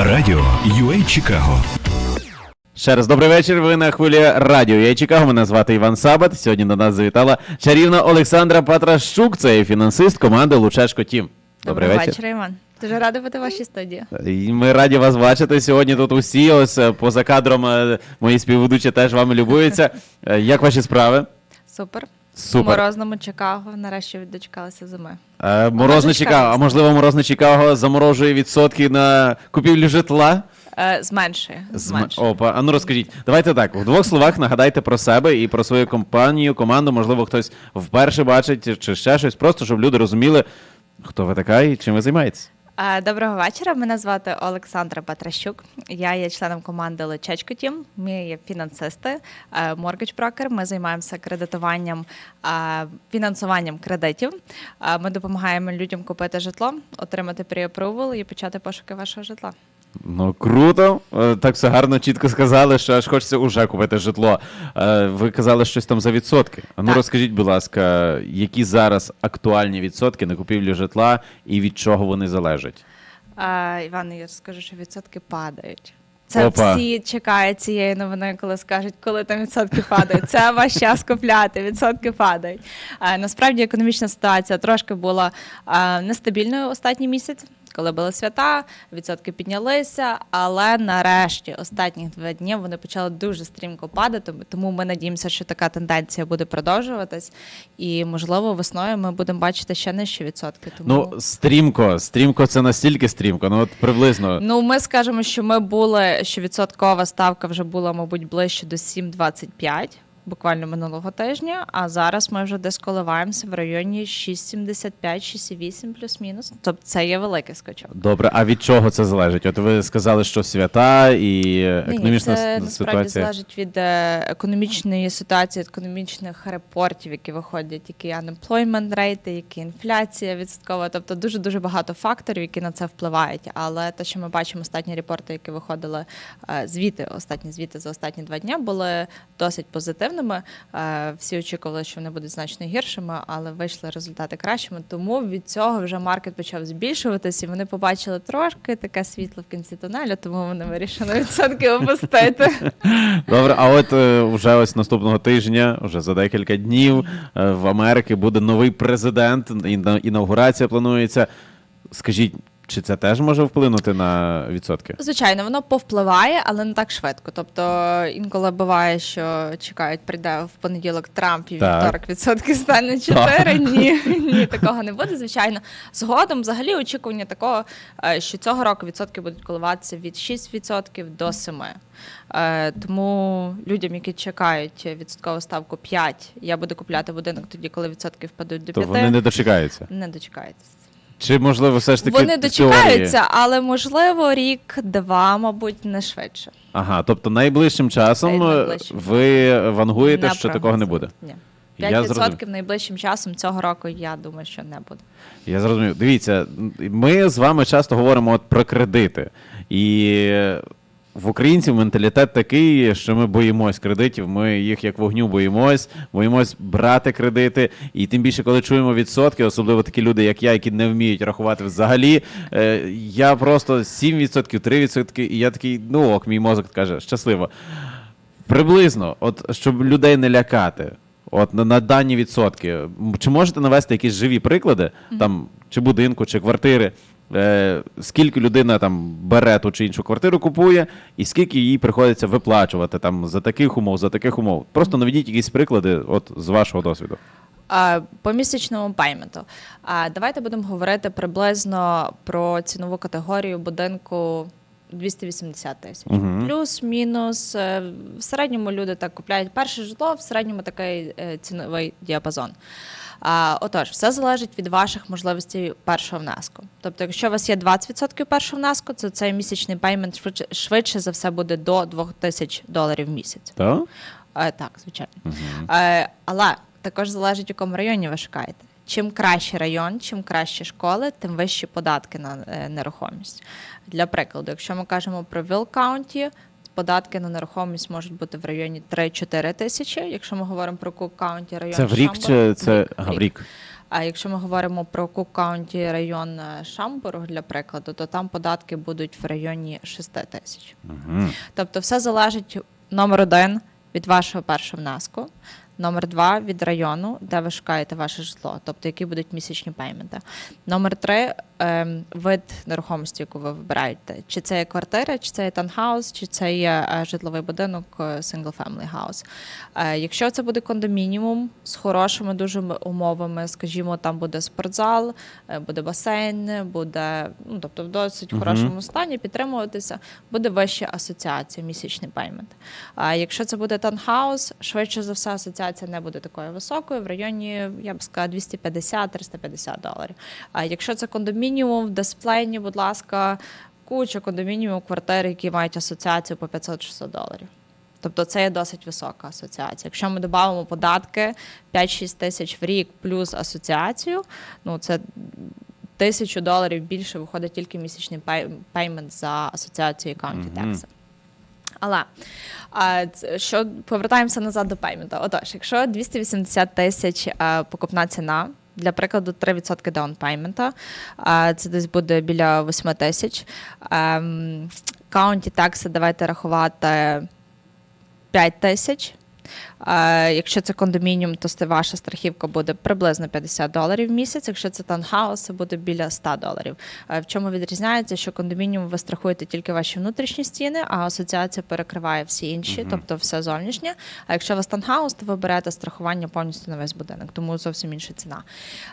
Радіо UA Чикаго. Ще раз добрий вечір. Ви на хвилі радіо. Я Чикаго. Мене звати Іван Сабат. Сьогодні до нас завітала чарівна Олександра Патращук. Це є фінансист команди Лучешко Тім. Добрий Доброго вечір. Іван. Дуже рада бути в вашій студії. І Ми раді вас бачити сьогодні. Тут усі ось е, поза кадром е, мої співведучі теж вами любуються. Е, Як ваші справи? Супер. Супер. У морозному Чикаго нарешті дочекалася зими. Е, Морозне Чикаго. А можливо, морозне Чикаго заморожує відсотки на купівлю житла? Е, зменшує. Зм- зменшує. Опа, а ну розкажіть. Давайте так. В двох словах нагадайте про себе і про свою компанію, команду. Можливо, хтось вперше бачить чи ще щось. Просто щоб люди розуміли, хто ви така і чим ви займаєтесь. Е, Доброго вечора. Мене звати Олександра Патращук. Я є членом команди Лечечко Тім. Ми є фінансисти, моргач брокер. Ми займаємося кредитуванням, е, фінансуванням кредитів. Е, Ми допомагаємо людям купити житло, отримати pre-approval і почати пошуки вашого житла. Ну круто. Е, Так все гарно, чітко сказали, що аж хочеться уже купити житло. Е, Ви казали щось там за відсотки. А ну Так. розкажіть, будь ласка, які зараз актуальні відсотки на купівлю житла і від чого вони залежать? А, Іван, я скажу, що відсотки падають. Це Опа. всі чекають цієї новини, коли скажуть, коли там відсотки падають. Це ваш час купляти, відсотки падають. А, насправді економічна ситуація трошки була а, нестабільною останній місяць. Коли були свята, відсотки піднялися, але нарешті останні два дні вони почали дуже стрімко падати. Тому ми надіємося, що така тенденція буде продовжуватись, і можливо весною ми будемо бачити ще нижчі відсотки. Тому Ну, стрімко, стрімко це настільки стрімко. Ну от приблизно. Ну, ми скажемо, що ми були, що відсоткова ставка вже була, мабуть, ближче до 7,25 буквально минулого тижня. А зараз ми вже десь коливаємося в районі 6,75, 6,8 плюс-мінус. Тобто це є великий скачок. Добре, а від чого це залежить? От ви сказали, що свята і Ні, економічна це с- насправді залежить від е, економічної ситуації, від економічних репортів, які виходять, які unemployment рейти, які інфляція відсоткова. Тобто дуже дуже багато факторів, які на це впливають. Але те, що ми бачимо, останні репорти, які виходили е, звіти, останні звіти за останні два дні, були досить позитивними. Е, Всі очікували, що вони будуть значно гіршими, але вийшли результати кращими. Тому від цього вже маркет почав збільшуватись, і вони побачили трошки таке світло в кінці тунелю, тому вони вирішили відсотки опустити. Добре, а от е, вже ось наступного тижня, вже за декілька днів, е, в Америці буде новий президент, іна- інаугурація планується. Скажіть, чи це теж може вплинути на відсотки? Звичайно, воно повпливає, але не так швидко. Тобто інколи буває, що чекають, прийде в понеділок Трамп і вівторок відсотки стане 4. Ні, ні, такого не буде. Звичайно, згодом взагалі очікування такого, е, що цього року відсотки будуть коливатися від 6% до 7%. Е, Тому людям, які чекають відсоткову ставку 5, я буду купляти будинок тоді, коли відсотки впадуть до То вони не дочекаються. не дочекаєтесь. Чи можливо все ж таки Вони дочекаються, теорії? але можливо рік-два, мабуть, не швидше. Ага, тобто найближчим часом е, Найближчим. ви вангуєте, Не що такого не буде. Ні. Я 5% зрозумів. найближчим часом цього року, я думаю, що не буде. Я зрозумів. Дивіться, ми з вами часто говоримо от про кредити. І в українців менталітет такий, що ми боїмось кредитів. Ми їх як вогню боїмось, боїмось брати кредити. І тим більше, коли чуємо відсотки, особливо такі люди, як я, які не вміють рахувати взагалі. е, Я просто 7%, 3%, і я такий, ну ок, мій мозок каже, щасливо. Приблизно, от щоб людей не лякати. От на, на дані відсотки. Чи можете навести якісь живі приклади, там, чи будинку, чи квартири, е, скільки людина там бере ту чи іншу квартиру, купує, і скільки їй приходиться виплачувати там за таких умов, за таких умов. Просто наведіть якісь приклади от, з вашого досвіду. А, по місячному пайменту. А, давайте будемо говорити приблизно про цінову категорію будинку 280 тисяч. Мгм. Плюс-мінус. е, В середньому люди так купляють перше житло, в середньому такий е, ціновий діапазон. А, отож, все залежить від ваших можливостей першого внеску. Тобто, якщо у вас є 20% першого внеску, то цей місячний пеймент швидше, швидше за все буде до 2000 доларів в місяць. Так? Е, так, звичайно. Е, але також залежить, у якому районі ви шукаєте. Чим кращий район, чим кращі школи, тим вищі податки на е, нерухомість. Для прикладу, якщо ми кажемо про Вілл Каунті, податки на нерухомість можуть бути в районі 3-4 тисячі. Якщо ми говоримо про Кук Каунті, район Це в рік Шамбур- чи це в ага, в рік? А якщо ми говоримо про Кук Каунті район е, Шамбург, для прикладу, то там податки будуть в районі 6 тисяч. Угу. Тобто, все залежить номер один від вашого першого внеску. Номер два від району, де ви шукаєте ваше житло, тобто які будуть місячні пейменти. Номер три вид нерухомості, яку ви вибираєте. Чи це є квартира, чи це є таунхаус, чи це є е, житловий будинок, е, single family house. Е, якщо це буде кондомініум з хорошими дуже умовами, скажімо, там буде спортзал, буде басейн, буде ну тобто в досить Мгм. хорошому стані підтримуватися, буде вища асоціація, місячний пеймент. А якщо це буде таунхаус, швидше за все асоціація не буде такою високою, в районі, я б сказала, 250-350 доларів. А якщо це кондомініум в дисплейні, будь ласка, куча кондомініумів квартир, які мають асоціацію по 500-600 доларів. Тобто це є досить висока асоціація. Якщо ми додамо податки 5-6 тисяч в рік плюс асоціацію, ну це тисячу доларів більше виходить тільки місячний пеймент за County Мгм. Tax. Але а, що повертаємося назад до пеймента. Отож, якщо 280 тисяч покупна ціна. Для прикладу, 3% даунпеймента, це десь буде біля 8 тисяч. Ем, Каунті такси давайте рахувати 5 тисяч. Якщо це кондомініум, то ваша страхівка буде приблизно 50 доларів в місяць. Якщо це таунхаус, це буде біля 100 доларів. В чому відрізняється, що кондомініум ви страхуєте тільки ваші внутрішні стіни, а асоціація перекриває всі інші, тобто все зовнішнє. А якщо у вас таунхаус, то ви берете страхування повністю на весь будинок, тому зовсім інша ціна.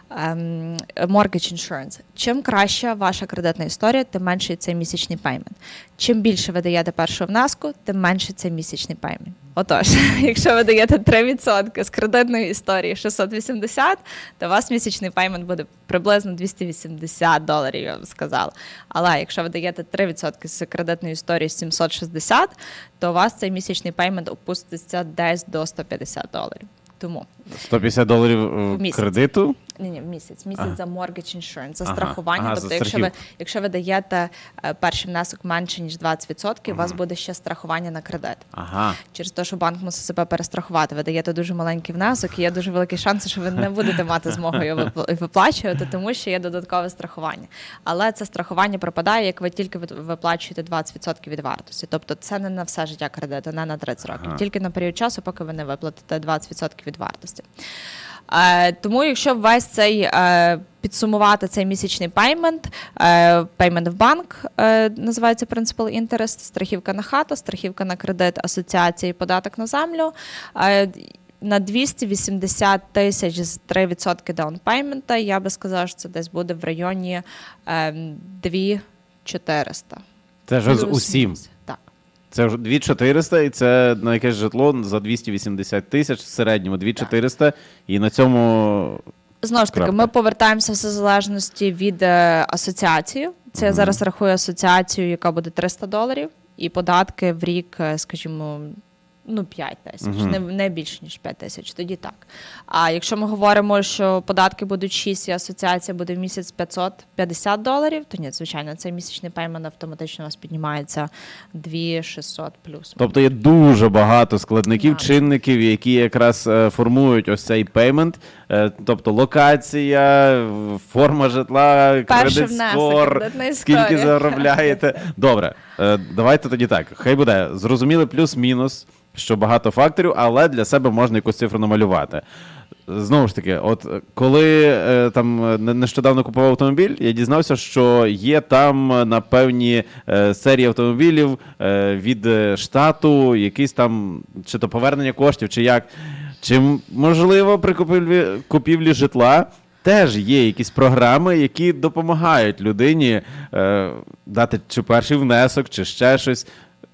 Ем, Mortgage insurance. Чим краща ваша кредитна історія, тим менший цей місячний пеймент. Чим більше ви даєте першого внеску, тим менше цей місячний пеймент. Отож, якщо ви даєте 3% з кредитної історії 680, то у вас місячний пеймент буде приблизно 280 доларів, я б сказала. Але якщо ви даєте 3% з кредитної історії 760, то у вас цей місячний пеймент опуститься десь до 150 доларів. Тому 150 доларів е, В місяць. кредиту. Ні, ні, місяць. Місяць Ага. за mortgage insurance, за Ага, страхування. ага, за тобто, якщо ви, якщо ви даєте е, перший внесок менше ніж 20%, у вас буде ще страхування на кредит. Ага. Через те, що банк мусить себе перестрахувати. Ви даєте дуже маленький внесок, і є дуже великий шанс, що ви не будете мати змогу його виплачувати, тому що є додаткове страхування. Але це страхування пропадає, як ви тільки ви- виплачуєте 20% від вартості. Тобто це не на все життя кредиту, не на 30 років, Ага. тільки на період часу, поки ви не виплатите 20% від вартості. Е, тому, якщо весь цей е, підсумувати цей місячний пеймент, пеймент в банк е, називається Principal Interest, страхівка на хату, страхівка на кредит асоціації, податок на землю. На 280 тисяч з 3% даунпеймента, я би сказала, що це десь буде в районі е, 2400. Це ж з усім. Це вже 2400, і це на якесь житло за 280 тисяч в середньому 2400, і на цьому Знову ж таки, Крапка. ми повертаємося все в залежності від е, асоціації. Це я зараз рахую асоціацію, яка буде 300 доларів, і податки в рік, е, скажімо, ну 5 тисяч, не, не більше ніж 5 тисяч. Тоді так. А якщо ми говоримо, що податки будуть 6 і асоціація буде в місяць 550 доларів, то ні, звичайно, цей місячний пеймент автоматично у вас піднімається 2600 плюс. Тобто є дуже багато складників, Так. чинників, які якраз е, формують ось цей пеймент. Е, Тобто локація, в- форма житла, Перший кредит внесок, скор, кредитна скільки історія. заробляєте. Добре, е, давайте тоді так. Хай буде зрозуміли плюс-мінус, що багато факторів, але для себе можна якусь цифру намалювати. Знову ж таки, от коли е, там е, не- нещодавно купував автомобіль, я дізнався, що є там е, на певні серії автомобілів від штату якісь там чи то повернення коштів, чи як. Чи можливо при купівлі, купівлі житла теж є якісь програми, які допомагають людині е, дати чи перший внесок, чи ще щось.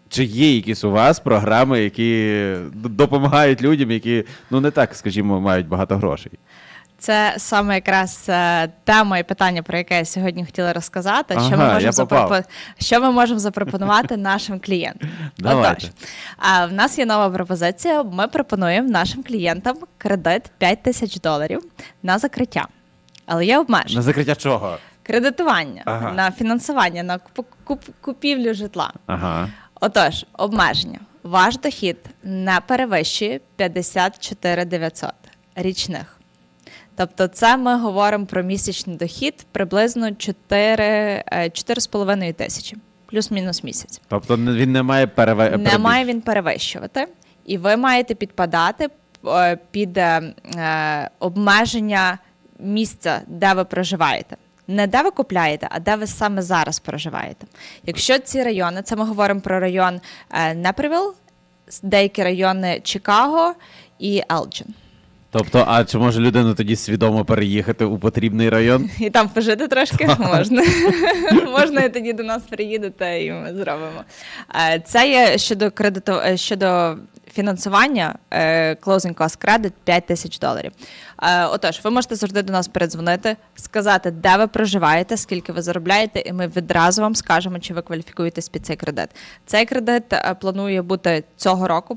Чи є якісь у вас програми, які допомагають людям, які ну не так, скажімо, мають багато грошей? Це саме якраз е, тема і питання, про яке я сьогодні хотіла розказати. що, ми можемо запропо- що ми можемо запропонувати нашим клієнтам? Давайте. Отож, а в нас є нова пропозиція. Ми пропонуємо нашим клієнтам кредит 5 тисяч доларів на закриття. Але є На закриття чого? Кредитування, Ага. на фінансування, на куп- куп- купівлю житла. Ага. Отож, обмеження. Ваш дохід не перевищує 54 900 річних. Тобто, це ми говоримо про місячний дохід приблизно 4, е, 4,5 тисячі, плюс-мінус місяць. Тобто він не має переве... Не має він перевищувати, і ви маєте підпадати е, під е, обмеження місця, де ви проживаєте. Не де ви купляєте, а де ви саме зараз проживаєте. Якщо ці райони, це ми говоримо про район е, Непривіл, деякі райони Чикаго і Елджин. Тобто, а чи може людина тоді свідомо переїхати у потрібний район? І там пожити трошки можна. можна і тоді до нас приїдете, і ми зробимо. Е, Це є щодо кредиту е, щодо фінансування е, closing cost credit 5 тисяч доларів. Е, Отож, ви можете завжди до нас передзвонити, сказати, де ви проживаєте, скільки ви заробляєте, і ми відразу вам скажемо, чи ви кваліфікуєтесь під цей кредит. Цей кредит е, планує бути цього року,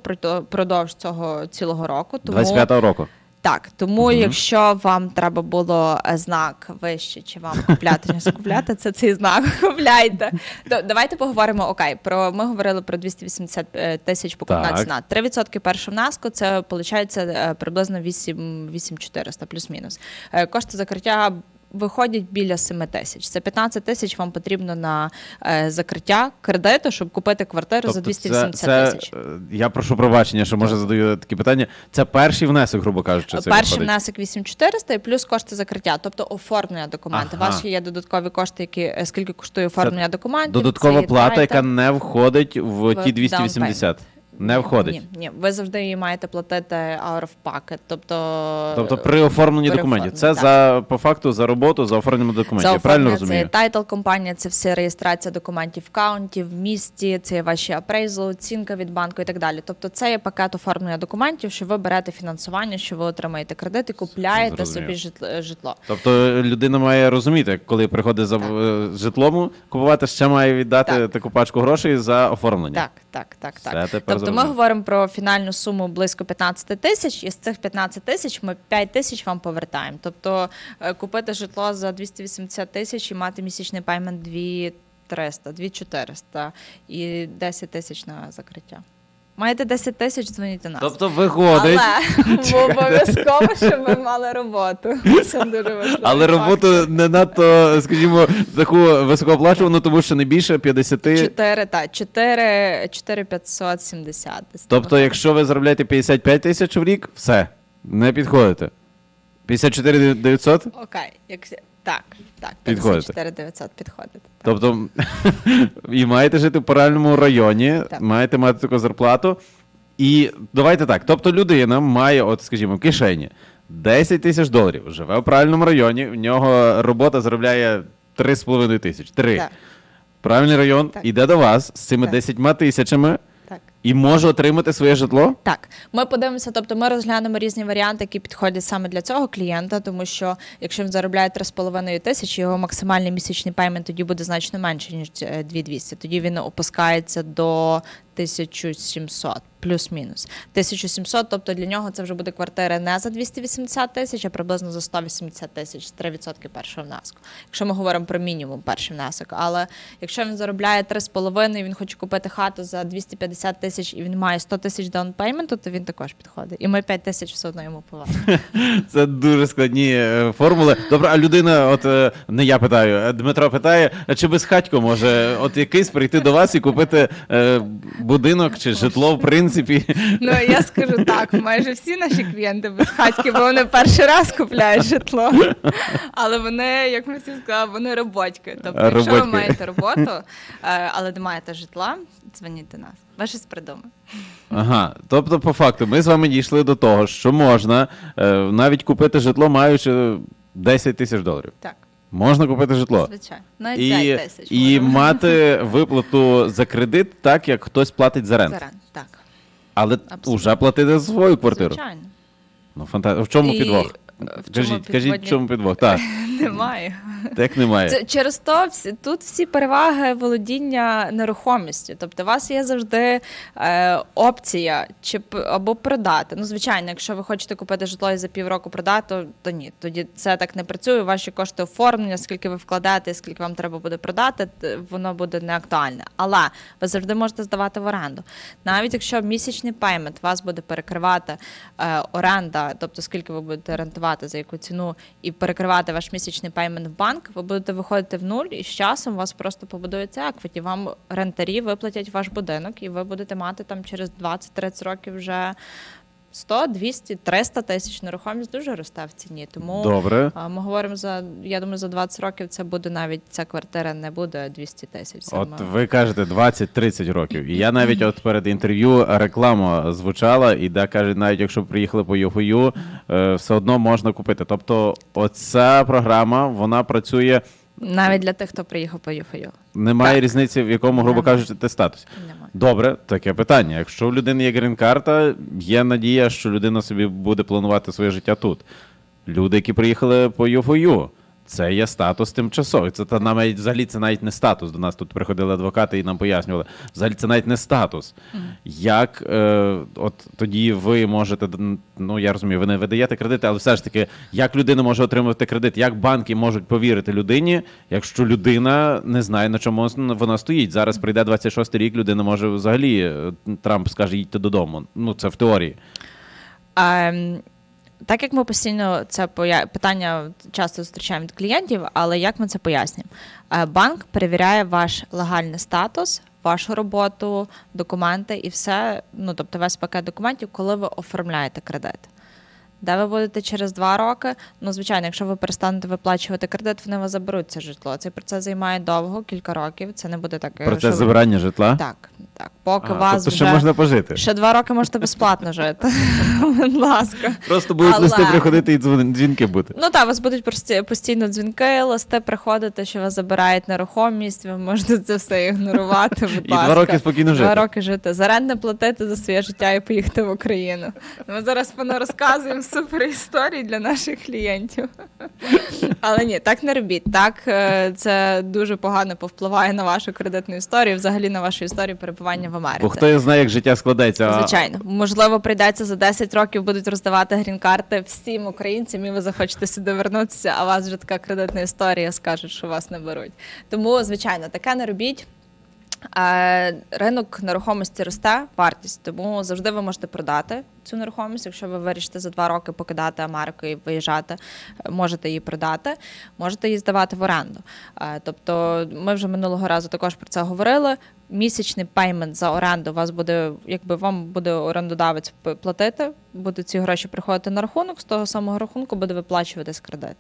продовж цього цілого року. Тому 25-го року. Так, тому якщо вам треба було е, знак вище, чи вам купляти, чи не купляти, це цей знак купляйте. То давайте поговоримо. Окей, про ми говорили про 280 е, тисяч покупна ціна. 3% першого внеску це виходить е, приблизно 8 8400 плюс-мінус. Кошти закриття. Виходять біля 7 тисяч. Це 15 тисяч вам потрібно на е, закриття кредиту, щоб купити квартиру за 280 це, тисяч. е, я прошу пробачення, що може задаю такі питання. Це перший внесок, грубо кажучи, це Перший виходить? внесок 8400 і плюс кошти закриття, тобто оформлення документів. Ага. Ваші є додаткові кошти, які е, скільки коштує оформлення документів. Додаткова плата, яка не входить в В ті down 280. Не входить. Ні, ні, ви завжди її маєте платити out of pocket, тобто Тобто при оформленні при документів. Це оформленні, за по факту за роботу, за оформлення документів. за Я правильно розумію? Це тайтл компанія, це все реєстрація документів в каунті, в місті, це є ваші апрейзли, оцінка від банку і так далі. Тобто це є пакет оформлення документів, що ви берете фінансування, що ви отримаєте кредит і купляєте Зрозумів. собі житло- житло. Тобто людина має розуміти, коли приходить за е, житлом купувати, ще має віддати Так. таку пачку грошей за оформлення. Так, так, так, Все, так. тепер Тобто ми говоримо про фінальну суму близько 15 тисяч, і з цих 15 тисяч ми 5 тисяч вам повертаємо. Тобто е, купити житло за 280 тисяч і мати місячний паймент 2300, 2400 і 10 тисяч на закриття. Маєте 10 тисяч, дзвоніть до нас. Тобто виходить, Але обов'язково, щоб ви мали роботу. Це дуже важливо. але роботу не надто, скажімо, таку високооплачувану, тому що не більше 50. 4, так, 4, 4570. десь Тобто, там. якщо ви заробляєте 55 тисяч в рік, все, не підходите. 54 900? Окей, як так, так, Підходите. 54 900 підходите. Тобто і маєте жити в правильному районі, Так. маєте мати таку зарплату. І давайте так. Тобто людина має, от, скажімо, в кишені 10 тисяч доларів, живе в правильному районі, в нього робота заробляє 3,5 тисяч. 3. Так, Правильний район Так. іде до вас з цими Так. 10 тисячами. І може отримати своє житло. Так, ми подивимося, тобто ми розглянемо різні варіанти, які підходять саме для цього клієнта, тому що якщо він заробляє 3,5 тисячі, його максимальний місячний пеймент тоді буде значно менше, ніж е, 2200. Тоді він опускається до 1700, плюс-мінус. 1700, тобто для нього це вже буде квартира не за 280 тисяч, а приблизно за 180 тисяч, 3% першого внеску. Якщо ми говоримо про мінімум перший внесок. Але якщо він заробляє 3,5, він хоче купити хату за 250 тисяч і він має 100 тисяч даунпейменту, то він також підходить. І ми 5 тисяч все одно йому повернемо. Це дуже складні е, формули. Добре, а людина, от е, не я питаю, е, Дмитро питає, а чи безхатько може от якийсь прийти до вас і купити будинок чи житло, в принципі. Ну я скажу так, майже всі наші клієнти безхатьки, бо вони перший раз купляють житло. Але вони, як ми всі сказали, вони роботьки. Тобто, якщо ви маєте роботу, е, але не маєте житла, дзвоніть до нас. Ви щось придумаєте. Ага, тобто, по факту, ми з вами дійшли до того, що можна е, навіть купити житло, маючи 10 тисяч доларів. Так, Можна купити житло. звичайно. Навіть І, 5 тисяч. і можна. мати виплату за кредит так, як хтось платить за рент. За рент, Так, Але Абсолютно. вже платити за свою квартиру. звичайно. Ну, фанта... В чому І, підвох? В чому Кажіть, кажіть, в підводні- чому підвох? Так, Немає. так немає. Це через то всі тут всі переваги володіння нерухомістю. Тобто, у вас є завжди е, опція чи п- або продати. Ну, звичайно, якщо ви хочете купити житло і за півроку продати, то, то ні. Тоді це так не працює. Ваші кошти оформлення, скільки ви вкладаєте, скільки вам треба буде продати, т- воно буде не актуальне. Але ви завжди можете здавати в оренду. Навіть якщо місячний пеймент вас буде перекривати е, оренда, тобто скільки ви будете рентувати. Орендувати за яку ціну і перекривати ваш місячний пеймент в банк, ви будете виходити в нуль, і з часом у вас просто побудується еквіті. Вам рентарі виплатять ваш будинок, і ви будете мати там через 20-30 років вже 100, 200, 300 тисяч нерухомість дуже росте в ціні. Тому Добре. а, ми говоримо за я думаю, за 20 років це буде навіть ця квартира не буде 200 тисяч. От саме. ви кажете 20-30 років. І я навіть от перед інтерв'ю реклама звучала, і де каже, навіть якщо приїхали по ЮФОЮ, е, все одно можна купити. Тобто, оця програма вона працює. навіть для тих, хто приїхав по ЮФОЮ. Немає Так. різниці, в якому, грубо кажучи, ти статусі. Немає. Добре, таке питання. Якщо у людини є грін-карта, є надія, що людина собі буде планувати своє життя тут. Люди, які приїхали по ЮФОЮ, це є статус тимчасовий. Це та навіть взагалі це навіть не статус. До нас тут приходили адвокати і нам пояснювали. Взагалі це навіть не статус. Як е, от тоді ви можете, ну я розумію, ви не видаєте кредити, але все ж таки, як людина може отримати кредит, як банки можуть повірити людині, якщо людина не знає, на чому вона стоїть. Зараз прийде 26 рік, людина може взагалі е, Трамп скаже, їдьте додому. Ну це в теорії. Ем, так як ми постійно це поя- питання часто зустрічаємо від клієнтів, але як ми це пояснюємо? Е, Банк перевіряє ваш легальний статус, вашу роботу, документи і все, ну тобто весь пакет документів, коли ви оформляєте кредит. Де ви будете через два роки? Ну, звичайно, якщо ви перестанете виплачувати кредит, вони вас заберуть це житло. Цей процес займає довго, кілька років. Це не буде так. е, Процес ви- забирання житла. Так, так. Поки А, вас тобто ще можна пожити. Ще два роки можете безплатно жити. Будь ласка. Просто будуть Але- листи приходити і дзвінки бути. Ну так, у вас будуть постійно дзвінки, листи приходити, що вас забирають нерухомість, ви можете це все ігнорувати. Будь І ласка. два роки спокійно жити. Два роки жити. За рент не платити за своє життя і поїхати в Україну. Ми зараз пане розказуємо супер історії для наших клієнтів. Але ні, так не робіть. Так е, це дуже погано повпливає на вашу кредитну історію, взагалі на вашу історію перебування в Америці. Бо хто його знає, як життя складеться. Звичайно, можливо, прийдеться за 10 років будуть роздавати грін-карти всім українцям, і ви захочете сюди вернутися, а у вас вже така кредитна історія, скажуть, що вас не беруть. Тому, звичайно, таке не робіть. Ринок нерухомості росте, вартість, тому завжди ви можете продати цю нерухомість. Якщо ви вирішите за два роки покидати Америку і виїжджати, можете її продати, можете її здавати в оренду. Тобто, ми вже минулого разу також про це говорили. Місячний пеймент за оренду вас буде, якби вам буде орендодавець платити, будуть ці гроші приходити на рахунок, з того самого рахунку буде виплачуватись кредит.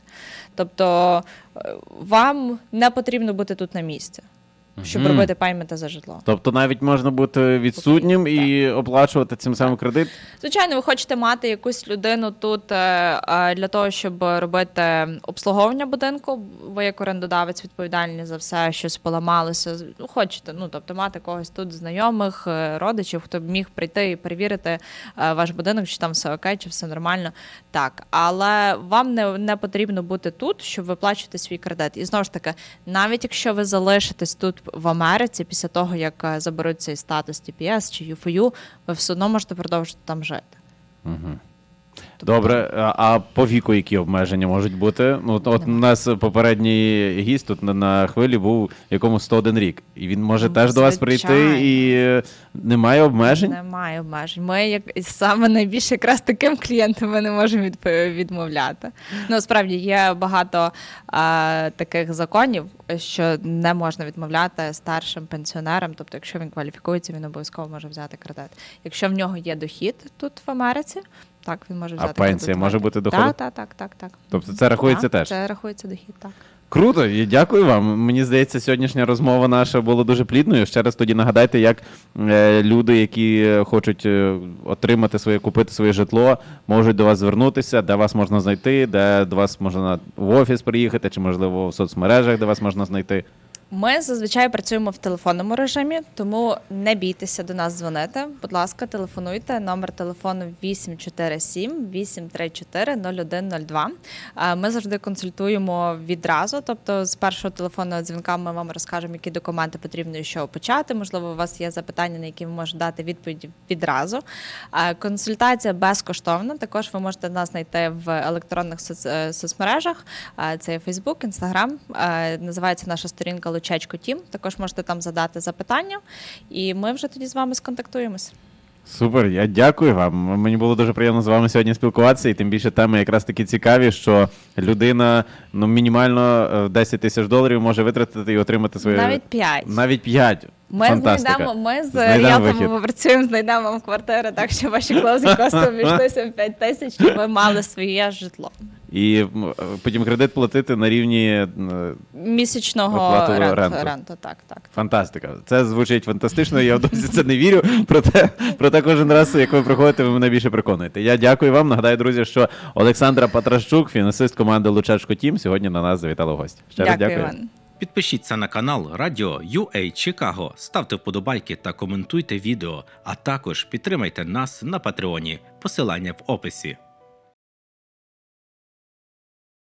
Тобто е, вам не потрібно бути тут на місці, щоб Мгм. робити пейменти за житло. Тобто навіть можна бути відсутнім і оплачувати цим самим кредит. Звичайно, ви хочете мати якусь людину тут е, е, для того, щоб робити обслуговування будинку. Ви як орендодавець відповідальні за все, щось поламалося. Ну, Хочете, ну тобто мати когось тут знайомих, е, родичів, хто б міг прийти і перевірити е, ваш будинок, чи там все окей, чи все нормально. Так, але вам не, не потрібно бути тут, щоб виплачувати свій кредит. І знову ж таки, навіть якщо ви залишитесь тут в Америці після того, як е, заберуть цей статус TPS чи UFU, ви все одно можете продовжити там жити. Добре, а, по віку які обмеження можуть бути? Ну, от, от у нас попередній гість тут на, на хвилі був якому 101 рік. І він може Ну, теж до вас прийти і е, немає обмежень. Немає обмежень. Ми як саме найбільше якраз таким клієнтам ми не можемо відп- відмовляти. Ну справді є багато а, таких законів, що не можна відмовляти старшим пенсіонерам. Тобто, якщо він кваліфікується, він обов'язково може взяти кредит. Якщо в нього є дохід тут в Америці, так він може взяти. А пенсія кредит. може бути доходом? Так, так, так, так, так. Тобто це рахується Так, теж? Це рахується дохід, так. Круто, і дякую вам. Мені здається, сьогоднішня розмова наша була дуже плідною. Ще раз тоді нагадайте, як е, люди, які хочуть е, отримати своє, купити своє житло, можуть до вас звернутися, де вас можна знайти, де до вас можна в офіс приїхати, чи можливо в соцмережах, де вас можна знайти. Ми зазвичай працюємо в телефонному режимі, тому не бійтеся до нас дзвонити. Будь ласка, телефонуйте. Номер телефону 847 834 0102. Е, Ми завжди консультуємо відразу. Тобто, з першого телефонного дзвінка ми вам розкажемо, які документи потрібно і чого почати. Можливо, у вас є запитання, на які ви можете дати відповіді відразу. Е, Консультація безкоштовна. Також ви можете нас знайти в електронних е, соцмережах. Е, Це Facebook, Instagram. Називається наша сторінка Лучечко Тім. Також можете там задати запитання, і ми вже тоді з вами сконтактуємось. Супер, я дякую вам. Мені було дуже приємно з вами сьогодні спілкуватися, і тим більше теми якраз такі цікаві, що людина ну мінімально е, 10 тисяч доларів може витратити і отримати своє Навіть 5. навіть 5. Ми Фантастика. знайдемо, ми з Знайдемо працюємо, знайдемо вам квартири, так що ваші клоузинг кости обійшлися в 5 тисяч, щоб ви мали своє житло. І потім кредит платити на рівні е, Місячного Оплату ренту, ренту. ренту. Так, так. Фантастика. Це звучить фантастично. Я досі це не вірю. Проте, проте кожен раз, як ви приходите, ви мене більше переконуєте. Я дякую вам. Нагадаю, друзі, що Олександра Патращук, фінансист команди Лучачко Тім, сьогодні на нас завітала гості. Ще раз Дякую, дякую. Іван. Підпишіться на канал Радіо UA Чикаго, ставте вподобайки та коментуйте відео, а також підтримайте нас на Патреоні. Посилання в описі.